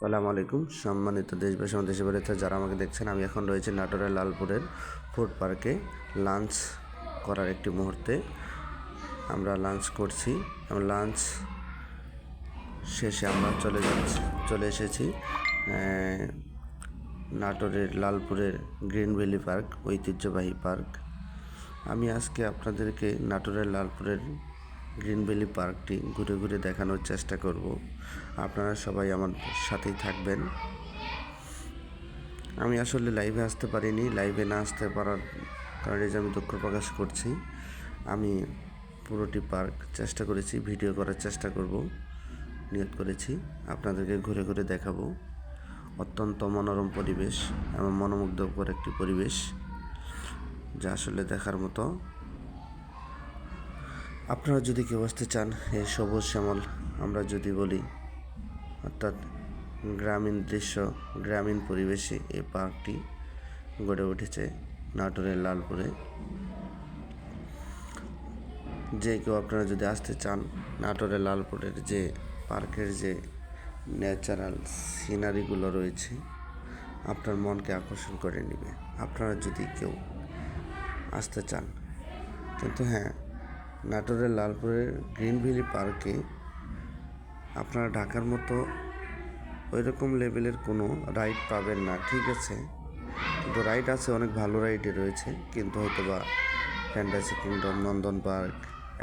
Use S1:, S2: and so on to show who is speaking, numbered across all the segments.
S1: সালাম আলাইকুম। সম্মানিত দেশবাসী এবং দেশের বাড়িতে যারা আমাকে দেখছেন, আমি এখন রয়েছে নাটোরের লালপুরের ফুড পার্কে লাঞ্চ করার একটি মুহূর্তে। আমরা লাঞ্চ করছি। লাঞ্চ শেষে আমরা চলে যাচ্ছি, চলে এসেছি নাটোরের লালপুরের গ্রিন ভ্যালি পার্ক, ঐতিহ্যবাহী পার্ক। আমি আজকে আপনাদেরকে নাটোরের লালপুরের গ্রিন ভ্যালি পার্কটি ঘুরে ঘুরে দেখানোর চেষ্টা করব। আপনারা সবাই আমার সাথেই থাকবেন। আমি আসলে লাইভে আসতে পারিনি। লাইভে না আসতে পারার কারণে যে আমি দুঃখ প্রকাশ করছি। আমি পুরোটি পার্ক চেষ্টা করেছি, ভিডিও করার চেষ্টা করব নিয়ত করেছি। আপনাদেরকে ঘুরে ঘুরে দেখাবো। অত্যন্ত মনোরম পরিবেশ এবং মনোমুগ্ধকর একটি পরিবেশ, যা আসলে দেখার মতো। আপনারা যদি কেউ আসতে চান, এই সবুজ শ্যামল, আমরা যদি বলি, অর্থাৎ গ্রামীণ দৃশ্য, গ্রামীণ পরিবেশে এই পার্কটি গড়ে উঠেছে নাটোরের লালপুরে। যে কেউ আপনারা যদি আসতে চান, নাটোরের লালপুরের যে পার্কের যে ন্যাচারাল সিনারিগুলো রয়েছে, আপনার মনকে আকর্ষণ করে নেবে। আপনারা যদি কেউ আসতে চান, কিন্তু হ্যাঁ নাটোরের লালপুরের গ্রিন ভ্যালি পার্কে আপনারা ঢাকার মতো ওই রকম লেভেলের কোনো রাইড পাবেন না, ঠিক আছে? কিন্তু রাইড আছে, অনেক ভালো রাইডে রয়েছে, কিন্তু হয়তো বা ফ্যান্টাসি কিংডম, নন্দন পার্ক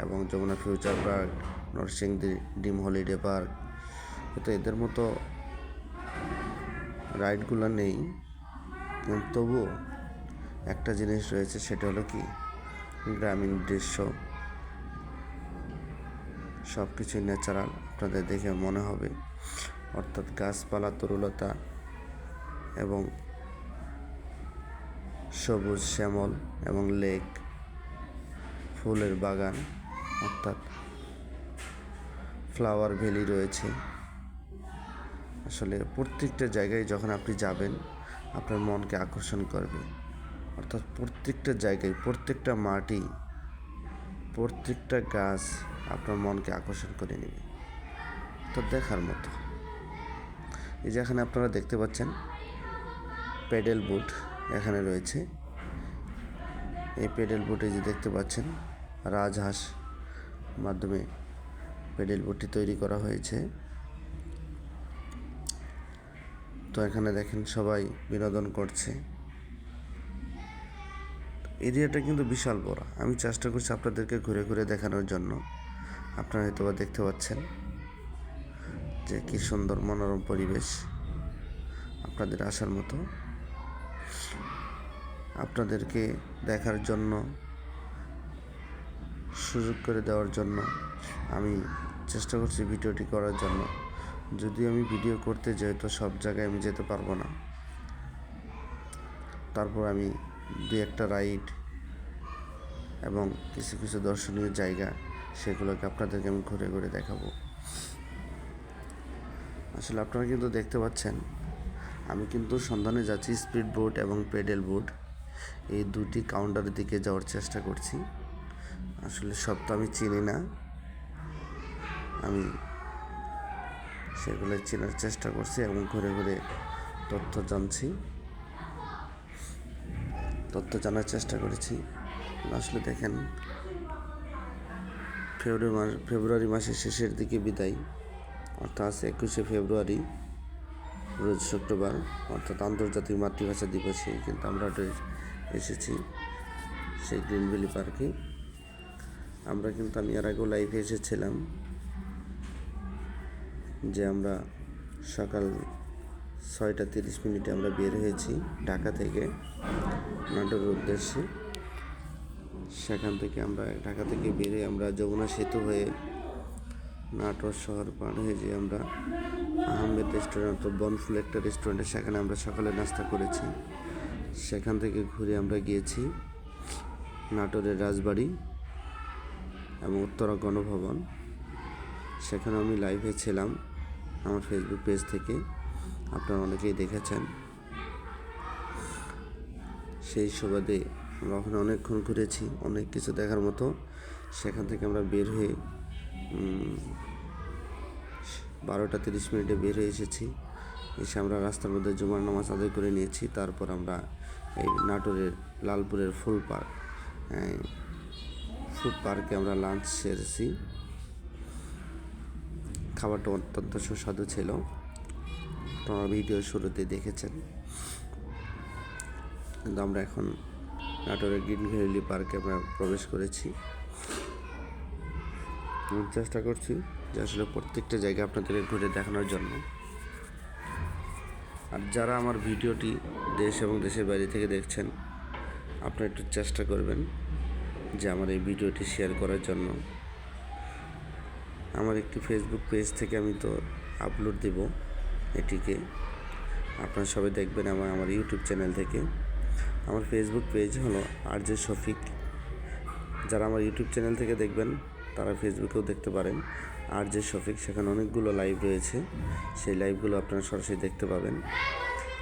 S1: এবং যমুনা ফিউচার পার্ক, নরসিংদী ডিম হলিডে পার্ক, হয়তো এদের মতো রাইডগুলো নেই। তবুও একটা জিনিস রয়েছে, সেটা হলো কি? গ্রামীণ দৃশ্য। সব কিছুই ন্যাচারাল আপনাদের দেখে মনে হবে। অর্থাৎ গাছপালা, তরুলতা এবং সবুজ শ্যামল এবং লেক ফুলের বাগান, অর্থাৎ ফ্লাওয়ার ভ্যালি রয়েছে। আসলে প্রত্যেকটা জায়গায় যখন আপনি যাবেন, আপনার মনকে আকর্ষণ করবে। অর্থাৎ প্রত্যেকটা জায়গায় প্রত্যেকটা মাটি প্রত্যেকটা গাছ আপনার মনকে আকর্ষণ করে নেবে। তো দেখার মতো। এই যে এখানে আপনারা দেখতে পাচ্ছেন প্যাডেল বুট এখানে রয়েছে। এই প্যাডেল বুটে যে দেখতে পাচ্ছেন, রাজহাঁস মাধ্যমে প্যাডেল বুটটি তৈরি করা হয়েছে। তো এখানে দেখেন সবাই বিনোদন করছে। এরিয়াটা কিন্তু বিশাল বড়। আমি চেষ্টা করছি আপনাদেরকে ঘুরে ঘুরে দেখানোর জন্য। আপনারা হয়তো দেখতে পাচ্ছেন যে কি সুন্দর মনোরম পরিবেশ আপনাদের আসার মতো। আপনাদেরকে দেখার জন্য, সুযোগ করে দেওয়ার জন্য আমি চেষ্টা করছি ভিডিওটি করার জন্য। যদি আমি ভিডিও করতে যাই, তো সব জায়গায় আমি যেতে পারব না। তারপর আমি দুই একটা রাইড এবং কিছু কিছু দর্শনীয় জায়গা সেগুলোকে আপনাদেরকে আমি ঘুরে ঘুরে দেখাবো। আসলে আপনারা কিন্তু দেখতে পাচ্ছেন, আমি কিন্তু সন্ধানে যাচ্ছি স্পিড বোট এবং পেডেল বোট এই দুটি কাউন্টারের দিকে যাওয়ার চেষ্টা করছি। আসলে সব তো আমি চিনি না। আমি সেগুলো চেনার চেষ্টা করছি এবং ঘুরে ঘুরে তথ্য জানছি। তথ্য জানার চেষ্টা করেছি। আসলে দেখেন, ফেব্রুয়ারি মাস, ফেব্রুয়ারি মাসের শেষের দিকে বিদায়, অর্থাৎ একুশে ফেব্রুয়ারি, রোজ শুক্রবার, অর্থাৎ আন্তর্জাতিক মাতৃভাষা দিবসে কিন্তু আমরা এসেছি সেই গ্রিন ভ্যালি পার্কে। আমরা কিন্তু, আমি এর আগেও লাইভে এসেছিলাম যে আমরা সকাল ছয়টা তিরিশ মিনিটে আমরা বের হয়েছি ঢাকা থেকে নাটোরের উদ্দেশ্যে। সেখান থেকে আমরা ঢাকা থেকে বেরিয়ে আমরা যমুনা সেতু হয়ে নাটোর শহর পার হয়ে যে আমরা আহমেদ রেস্টুরেন্ট তো বনফুল একটা রেস্টুরেন্টে সেখানে আমরা সকালে নাস্তা করেছি। সেখান থেকে ঘুরে আমরা গিয়েছি নাটোরের রাজবাড়ি এবং উত্তরা গণভবন। সেখানে আমি লাইভে ছিলাম আমার ফেসবুক পেজ থেকে। আপনারা অনেকেই দেখেছেন। সেই সুবাদে আমরা ওখানে অনেকক্ষণ ঘুরেছি, অনেক কিছু দেখার মতো। সেখান থেকে আমরা বের হয়ে বারোটা তিরিশ মিনিটে বের হয়ে এসেছি। এসে আমরা রাস্তার মধ্যে জুমার নামাজ আদায় করে নিয়েছি। তারপর আমরা এই নাটোরের লালপুরের ফুল পার্ক ফুড পার্কে আমরা লাঞ্চ সেরেছি। খাবারটা অত্যন্ত সুস্বাদু ছিল। আপনারা ভিডিও শুরুতে দেখেছেন। কিন্তু আমরা এখন নাটোরের গ্রিন ভ্যালি পার্কে আমরা প্রবেশ করেছি। চেষ্টা করছি যে আসলে প্রত্যেকটা জায়গা আপনাদের ঘুরে দেখানোর জন্য। আর যারা আমার ভিডিওটি দেশ এবং দেশের বাইরে থেকে দেখছেন, আপনারা একটু চেষ্টা করবেন যে আমার এই ভিডিওটি শেয়ার করার জন্য। আমার একটি ফেসবুক পেজ থেকে আমি তো আপলোড দেব। এটিকে। আপনারা সবাই দেখবেন আমার আমার ইউটিউব চ্যানেল থেকে। আমার ফেসবুক পেজ হলো আর জে শফিক। যারা আমার ইউটিউব চ্যানেল থেকে দেখবেন, তারা ফেসবুকেও দেখতে পারেন। আর জে শফিক, সেখানে অনেকগুলো লাইভ রয়েছে। সেই লাইভগুলো আপনারা সরাসরি দেখতে পাবেন।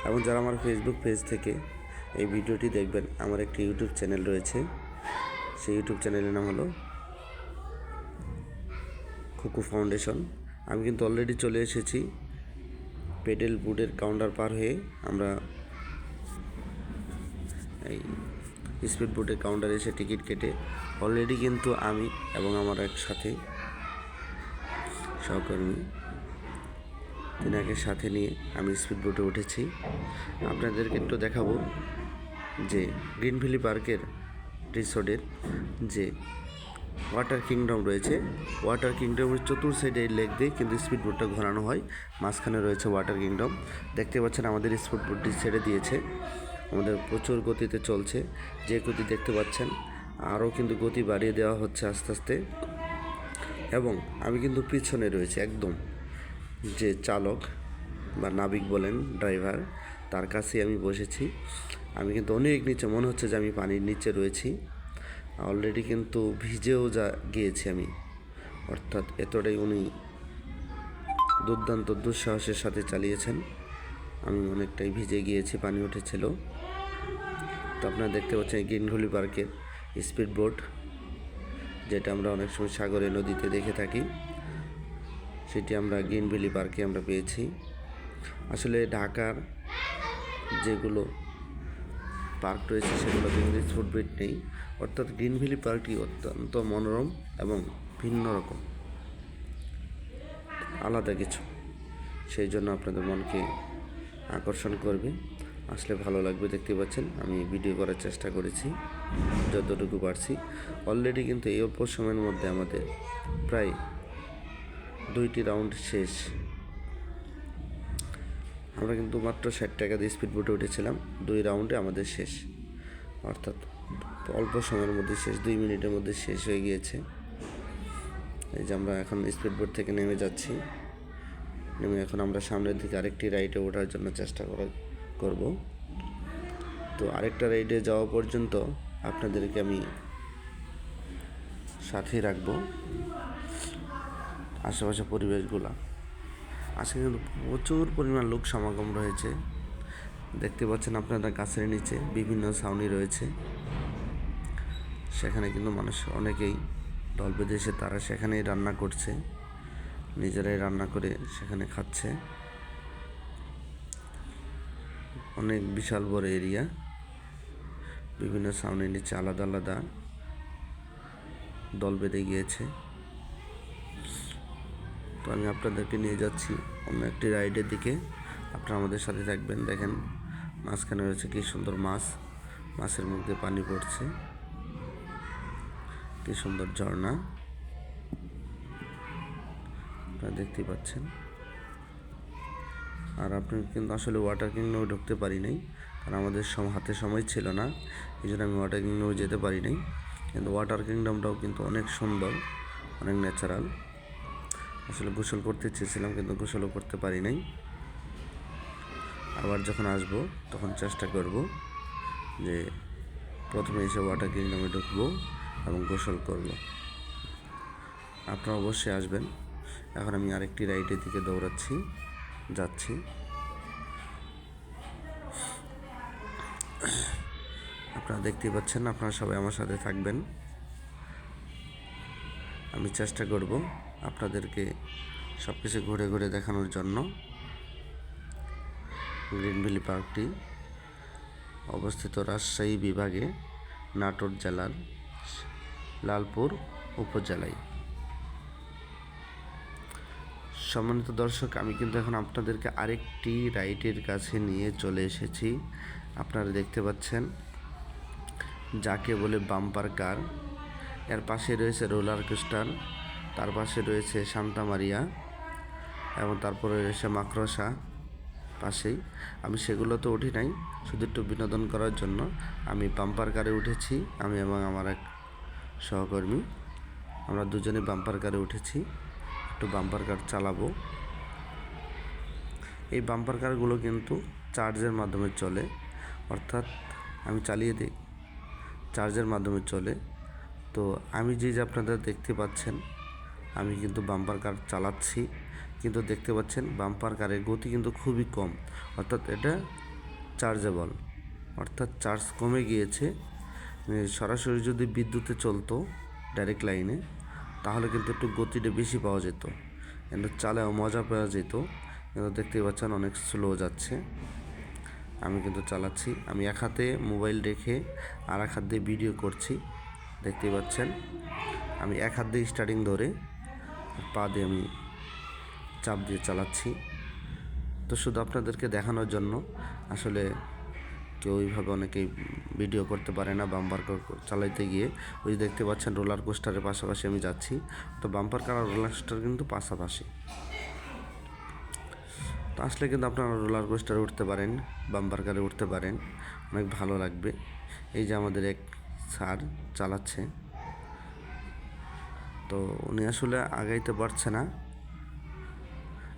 S1: এবং যারা আমার ফেসবুক পেজ থেকে এই ভিডিওটি দেখবেন, আমার একটি ইউটিউব চ্যানেল রয়েছে। সেই ইউটিউব চ্যানেলের নাম হলো খুকু ফাউন্ডেশন আমি কিন্তু অলরেডি চলে এসেছি। পেডেল বুডের কাউন্টার পার হয়ে আমরা এই স্পিড বোটের কাউন্টারে এসে টিকিট কেটে অলরেডি কিন্তু আমি এবং আমার এক সাথে সহকর্মী তিনাকে সাথে নিয়ে আমি স্পিড বোটে উঠেছি। আপনাদেরকে একটু দেখাবো যে গ্রিন ভ্যালি পার্কের রিসোর্টের যে ওয়াটার কিংডম রয়েছে। ওয়াটার কিংডমের চতুর সাইডে লেক দিয়ে কিন্তু স্পিড বোটটা ঘোরানো হয়। মাঝখানে রয়েছে ওয়াটার কিংডম। দেখতে পাচ্ছেন আমাদের স্পিড বোটটি ছেড়ে দিয়েছে। আমাদের প্রচুর গতিতে চলছে। যে গতি দেখতে পাচ্ছেন, আরও কিন্তু গতি বাড়িয়ে দেওয়া হচ্ছে আস্তে আস্তে। এবং আমি কিন্তু পিছনে রয়েছে একদম। যে চালক বা নাবিক বলেন ড্রাইভার তার কাছেই আমি বসেছি। আমি কিন্তু অনেক নিচে, মনে হচ্ছে যে আমি পানির নিচে রয়েছি। অলরেডি কিন্তু ভিজেও যা গিয়েছি আমি। অর্থাৎ এতটাই উনি দুর্দান্ত দুঃসাহসের সাথে চালিয়েছেন। আমি অনেকটাই ভিজে গিয়েছি, পানি উঠেছিল। তো আপনারা দেখতে পাচ্ছেন গ্রিনঘুলি পার্কের স্পিড বোট, যেটা আমরা অনেক সময় সাগরে, নদীতে দেখে থাকি। সেটি আমরা গ্রিন ভ্যালি পার্কে আমরা পেয়েছি। আসলে ঢাকার যেগুলো পার্ক রয়েছে সেগুলোতে স্পিড বোট নেই। অর্থাৎ গ্রিন ভ্যালি পার্কটি অত্যন্ত মনোরম এবং ভিন্ন রকম। আলাদা কিছু। সেই জন্য আপনাদের মনকে আকর্ষণ করবে। আসলে ভালো লাগবে, দেখতে পাচ্ছেন? আমি ভিডিও করার চেষ্টা করেছি, যতটুকু পারছি। অলরেডি কিন্তু এই অল্প সময়ের মধ্যে আমাদের প্রায় দুইটি রাউন্ড শেষ। আমরা কিন্তু মাত্র ষাট টাকা দিয়ে স্পিড বোটে উঠেছিলাম। দুই রাউন্ডে আমাদের শেষ। অর্থাৎ অল্প সময়ের মধ্যে শেষ, দুই মিনিটের মধ্যে শেষ হয়ে গিয়েছে। এই যে আমরা এখন স্পিড বোট থেকে নেমে যাচ্ছি। নেমে এখন আমরা সামনের দিকে আরেকটি রাইডে ওঠার জন্য চেষ্টা করা, করব। তো আরেকটা রাইডে যাওয়া পর্যন্ত আপনাদেরকে আমি সাথে রাখব। আশেপাশে পরিবেশগুলো। আজকে কিন্তু প্রচুর পরিমাণ লোক সমাগম রয়েছে। দেখতে পাচ্ছেন আপনারা গাছের নিচে বিভিন্ন ছাউনি রয়েছে। সেখানে কিন্তু মানুষ অনেকেই দল বেঁধে এসে তারা সেখানেই রান্না করছে। নিজেরাই রান্না করে সেখানে খাচ্ছে। অনেক বিশাল বড় এরিয়া। বিভিন্ন সামনের নিচে আলাদা আলাদা দল বেঁধে গিয়েছে। তো আমি আপনাদেরকে নিয়ে যাচ্ছি অন্য একটি রাইডের দিকে। আপনারা আমাদের সাথে থাকবেন, দেখেন মাঝখানে রয়েছে কি সুন্দর মাছ। মাছের মধ্যে পানি পড়ছে। কি সুন্দর ঝর্ণা। আপনারা দেখতেই পাচ্ছেন। আর আপনি কিন্তু আসলে ওয়াটার কিংডমে ঢুকতে পারি নাই, কারণ আমাদের সম হাতে সময় ছিল না, এই জন্য আমি ওয়াটার কিংডমে যেতে পারি নাই। কিন্তু ওয়াটার কিংডমটাও কিন্তু অনেক সুন্দর, অনেক ন্যাচারাল আসলে গোসল করতে চেয়েছিলাম, কিন্তু গোসলও করতে পারি নাই। আবার যখন আসব, তখন চেষ্টা করব যে প্রথমে এসে ওয়াটার কিংডমে ঢুকবো এবং গোসল করব। আপনারা অবশ্যই আসবেন। এখন আমি আরেকটি রাইডের দিকে দৌড়াচ্ছি, যাচ্ছি। আপনারা দেখতেই পাচ্ছেন, আপনারা সবাই আমার সাথে থাকবেন। আমি চেষ্টা করব আপনাদেরকে সব কিছু ঘুরে ঘুরে দেখানোর জন্য গ্রিন ভ্যালি পার্কটি অবস্থিত রাজশাহী বিভাগে নাটোর জেলার লালপুর উপজেলায়। সম্মানিত দর্শক, আমি কিন্তু এখন আপনাদেরকে আরেকটি রাইডের কাছে নিয়ে চলে এসেছি। আপনারা দেখতে পাচ্ছেন, যাকে বলে বাম্পার কার। এর পাশে রয়েছে রোলার কোস্টার। তার পাশে রয়েছে সান্তা মারিয়া এবং তারপরে রয়েছে মাকড়সা পাশেই। আমি সেগুলো তো উঠি নাই, শুধু একটু বিনোদন করার জন্য। আমি বাম্পার কারে উঠেছি, আমি এবং আমার এক সহকর্মী। আমরা দুজনে বাম্পার কারে উঠেছি, একটু বাম্পার কার চালাবো। এই বাম্পার কারগুলো কিন্তু চার্জের মাধ্যমে চলে, অর্থাৎ আমি চালিয়ে দিই, চার্জের মাধ্যমে চলে। তো আমি যে যে আপনারা দেখতে পাচ্ছেন আমি কিন্তু বাম্পার কার চালাচ্ছি। কিন্তু দেখতে পাচ্ছেন বাম্পার কারের গতি কিন্তু খুবই কম। অর্থাৎ এটা চার্জেবল অর্থাৎ চার্জ কমে গিয়েছে। সরাসরি যদি বিদ্যুতে চলতো ডাইরেক্ট লাইনে তাহলে কিন্তু একটু গতিটা বেশি পাওয়া যেত। কিন্তু চালেও মজা পাওয়া যেত। কিন্তু দেখতে পাচ্ছেন, অনেক স্লো যাচ্ছে। আমি কিন্তু চালাচ্ছি। আমি এক হাতে মোবাইল রেখে আর এক হাত দিয়ে ভিডিও করছি। দেখতে পাচ্ছেন, আমি এক হাত দিয়ে স্টার্টিং ধরে পা দিয়ে আমি চাপ দিয়ে চালাচ্ছি। তো শুধু আপনাদেরকে দেখানোর জন্য, আসলে কেউ ওইভাবে অনেকেই ভিডিও করতে পারে না বাম্পার চালাইতে গিয়ে। ওই দেখতে পাচ্ছেন রোলার কোস্টারের পাশাপাশি আমি যাচ্ছি। তো বাম্পার কার আর রোলার কোস্টার কিন্তু পাশাপাশি। তো আসলে কিন্তু আপনারা রোলার কোস্টারে উঠতে পারেন, বাম্পার কারে উঠতে পারেন। অনেক ভালো লাগবে। এই যে আমাদের এক স্যার চালাচ্ছে। তো উনি আসলে আগাইতে পারছে না।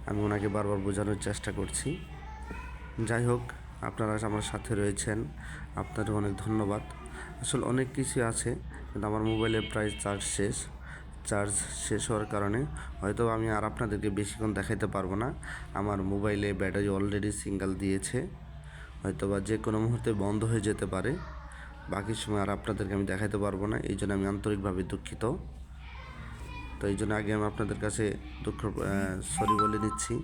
S1: আমি ওনাকে বারবার বোঝানোর চেষ্টা করছি। যাই হোক, আপনারা আমার সাথে রয়েছেন। আপনাদের অনেক ধন্যবাদ। আসলে অনেক কিছু আছে, কিন্তু আমার মোবাইলে প্রায় চার্জ শেষ। চার্জ শেষ হওয়ার কারণে হয়তো আমি আর আপনাদেরকে বেশিক্ষণ দেখাইতে পারব না। আমার মোবাইলে ব্যাটারি অলরেডি সিঙ্গেল দিয়েছে। হয়তো বা যে কোনো মুহূর্তে বন্ধ হয়ে যেতে পারে। বাকি সময় আর আপনাদেরকে আমি দেখাইতে পারব না, এই জন্য আমি আন্তরিকভাবে দুঃখিত। তো এই জন্য আগে আমি আপনাদের কাছে দুঃখ সরি বলে নিচ্ছি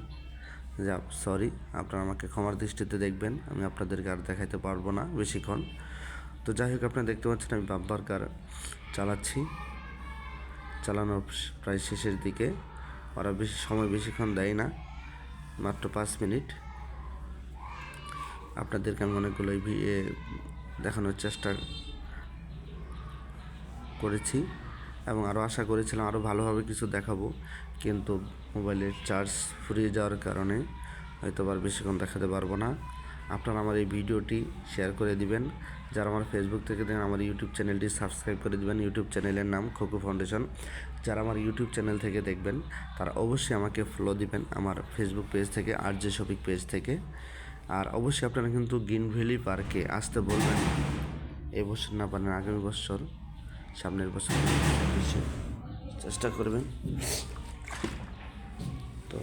S1: যে সরি আপনারা আমাকে ক্ষমার দৃষ্টিতে দেখবেন, আমি আপনাদেরকে আর দেখাইতে পারব না বেশিক্ষণ। তো যাই হোক, আপনারা দেখতে পাচ্ছেন আমি বাম্পার কার চালাচ্ছি। চালানোর প্রায় শেষের দিকে। ওরা বেশি, সময় বেশিক্ষণ দেয় না, মাত্র পাঁচ মিনিট। আপনাদেরকে আমি অনেকগুলো ভি- এ দেখানোর চেষ্টা করেছি। এবং আরও আশা করেছিলাম আরও ভালোভাবে কিছু দেখাবো, কিন্তু মোবাইলের চার্জ ফুরিয়ে যাওয়ার কারণে হয়তো আর বেশিক্ষণ দেখাতে পারব না। আপনারা আমার এই ভিডিওটি শেয়ার করে দিবেন। যারা আমার ফেসবুক থেকে দেখেন, আমার ইউটিউব চ্যানেলটি সাবস্ক্রাইব করে দিবেন। ইউটিউব চ্যানেলের নাম খোকো ফাউন্ডেশন যারা আমার ইউটিউব চ্যানেল থেকে দেখবেন, তারা অবশ্যই আমাকে ফলো দিবেন আমার ফেসবুক পেজ থেকে আর যে শপিং পেজ থেকে। আর অবশ্যই আপনারা কিন্তু গ্রিন ভ্যালি পার্কে আসতে বলবেন। এবছর না পারেন আগামী বছর সামনের বছর চেষ্টা করবেন। তো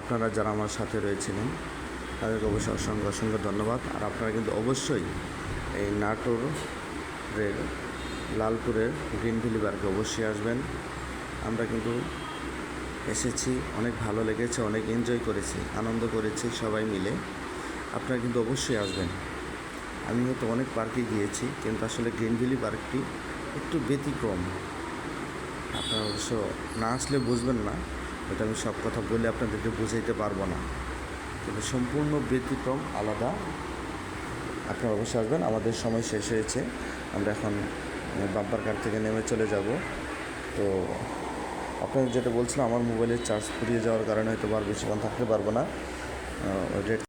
S1: আপনারা যারা আমার সাথে রয়েছিলেন তাদেরকে অবশ্যই অসংখ্য অসংখ্য ধন্যবাদ। আর আপনারা কিন্তু অবশ্যই এই নাটোরের লালপুরের গ্রিন ভ্যালি পার্কে অবশ্যই আসবেন। আমরা কিন্তু এসেছি অনেক ভালো লেগেছে অনেক এনজয় করেছি আনন্দ করেছি সবাই মিলে। আপনারা কিন্তু অবশ্যই আসবেন। আমি হয়তো অনেক পার্কে গিয়েছি, কিন্তু আসলে গ্রিন ভ্যালি পার্কটি একটু ব্যতিক্রম। আপনারা অবশ্য না আসলে বুঝবেন না এটা আমি সব কথা বলে আপনাদেরকে বুঝাইতে পারব না। কিন্তু সম্পূর্ণ ব্যতিক্রম, আলাদা। আপনারা অবশ্যই আসবেন, আমাদের সময় শেষ হয়েছে। আমরা এখন বাম্পার কার থেকে নেমে চলে যাব। তো আপনাদের যেটা বলছিলাম, আমার মোবাইলের চার্জ ফুরিয়ে যাওয়ার কারণে হয়তো আর বেশিক্ষণ থাকতে পারব না। রেড